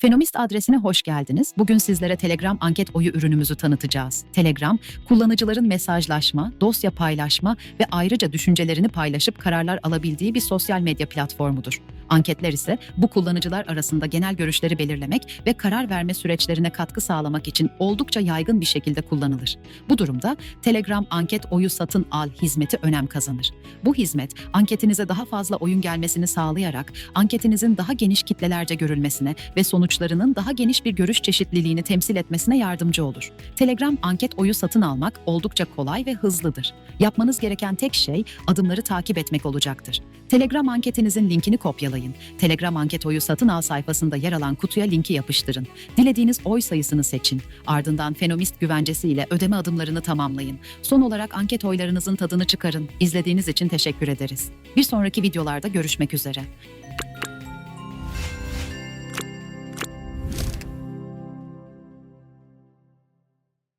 Fenomist adresine hoş geldiniz. Bugün sizlere Telegram anket oyu ürünümüzü tanıtacağız. Telegram, kullanıcıların mesajlaşma, dosya paylaşma ve ayrıca düşüncelerini paylaşıp kararlar alabildiği bir sosyal medya platformudur. Anketler ise bu kullanıcılar arasında genel görüşleri belirlemek ve karar verme süreçlerine katkı sağlamak için oldukça yaygın bir şekilde kullanılır. Bu durumda Telegram anket oyu satın al hizmeti önem kazanır. Bu hizmet anketinize daha fazla oyun gelmesini sağlayarak anketinizin daha geniş kitlelerce görülmesine ve sonuçlarının daha geniş bir görüş çeşitliliğini temsil etmesine yardımcı olur. Telegram anket oyu satın almak oldukça kolay ve hızlıdır. Yapmanız gereken tek şey adımları takip etmek olacaktır. Telegram anketinizin linkini kopyalayın. Telegram anket oyu satın al sayfasında yer alan kutuya linki yapıştırın. Dilediğiniz oy sayısını seçin. Ardından Fenomist güvencesi ile ödeme adımlarını tamamlayın. Son olarak anket oylarınızın tadını çıkarın. İzlediğiniz için teşekkür ederiz. Bir sonraki videolarda görüşmek üzere.